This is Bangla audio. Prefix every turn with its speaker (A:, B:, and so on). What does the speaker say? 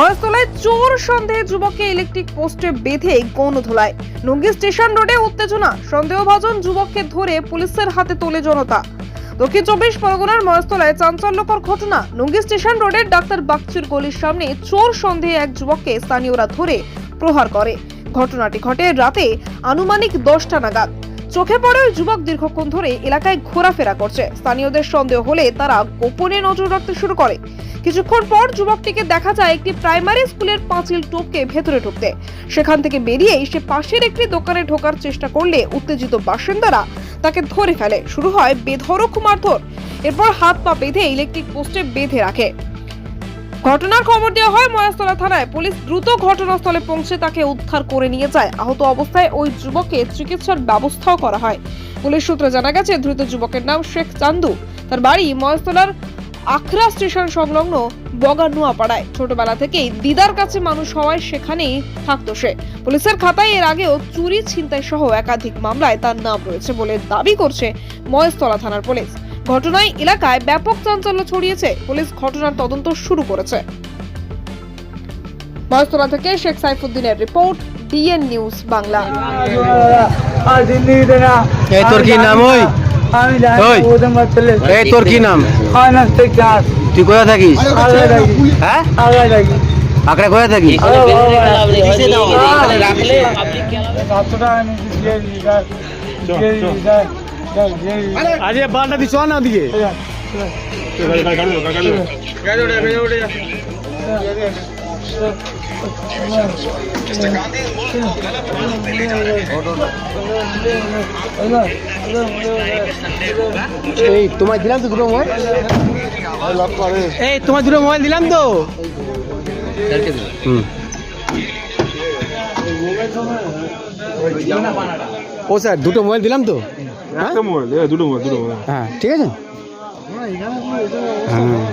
A: মহেশতলায় চোর সন্দেহে যুবককে ইলেকট্রিক পোস্টে বেঁধে গণ ধোলায় নঙ্গি স্টেশন রোডে উত্তেজনা, সন্দেহভাজন যুবককে ধরে পুলিশের হাতে তোলে জনতা। দক্ষিণ চব্বিশ পরগনার মহেশতলায় চাঞ্চল্যকর ঘটনা। নঙ্গি স্টেশন রোডের ডাক্তার বাগচির গলির সামনে চোর সন্দেহে এক যুবককে স্থানীয়রা ধরে প্রহার করে। ঘটনাটি ঘটে রাতে আনুমানিক দশটা নাগাদ। চোখে পড়ে যুবক দীর্ঘক্ষণ ধরে এলাকায় ঘোরাফেরা করছে। স্থানীয়দের সন্দেহ হলে তারা গোপনে নজর রাখতে শুরু করে। কিছুক্ষণ পর যুবকটিকে দেখা যায় একটি প্রাইমারি স্কুলের পাঁচিল টপকে ভেতরে ঢুকতে। সেখান থেকে বেরিয়ে সে পাশের একটি দোকানে ঢোকার চেষ্টা করলে উত্তেজিত বাসিন্দারা তাকে ধরে ফেলে। শুরু হয় বেধড়ক মারধর। এরপর হাত পা বেঁধে ইলেকট্রিক পোস্টে বেঁধে রাখে। ঘটনার খবর দেওয়া হয় মহেশতলা থানায়। পুলিশ দ্রুত ঘটনাস্থলে পৌঁছে তাকে উদ্ধার করে নিয়ে যায়। আহত অবস্থায় ওই যুবককে চিকিৎসার ব্যবস্থাও করা হয়। পুলিশ সূত্রে জানা গেছে, ধৃত যুবকের নাম শেখ চান্দু। তার বাড়ি মহেশতলার আখড়া স্টেশন সংলগ্ন বগানুয়া পাড়ায় ছোটবেলা থেকেই দিদার কাছে মানুষ হওয়ায় সেখানেই থাকতো সে। পুলিশের খাতায় এর আগেও চুরি ছিনতাই সহ একাধিক মামলায় তার নাম রয়েছে বলে দাবি করছে মহেশতলা থানার পুলিশ। ঘটনায় এলাকায় ব্যাপক চাঞ্চল্য ছড়িয়েছে। পুলিশ ঘটনার তদন্ত শুরু করেছে। মহেশতলা থেকে শেখ সাইফুদ্দিনের রিপোর্ট ডিএন নিউজ বাংলা।
B: এই তোর কি নাম ওই?
C: আমি জানি
B: ওই?
C: ওদের মত চলে
B: এই তোর কি নাম?
C: না ঠিক চাস
B: তুই কোথায় থাকিস? হ্যাঁ?
C: আগে
B: কোথায় থাকিস?
C: সাতশো
B: আরে বালটা দিছ না ওদিকে। এই তোমায় দিলাম তো দুটো মোবাইল? এই তোমার দুটো মোবাইল দিলাম তো। হুম। ও স্যার দুটো মোবাইল দিলাম তো? হ্যাঁ ঠিক আছে হ্যাঁ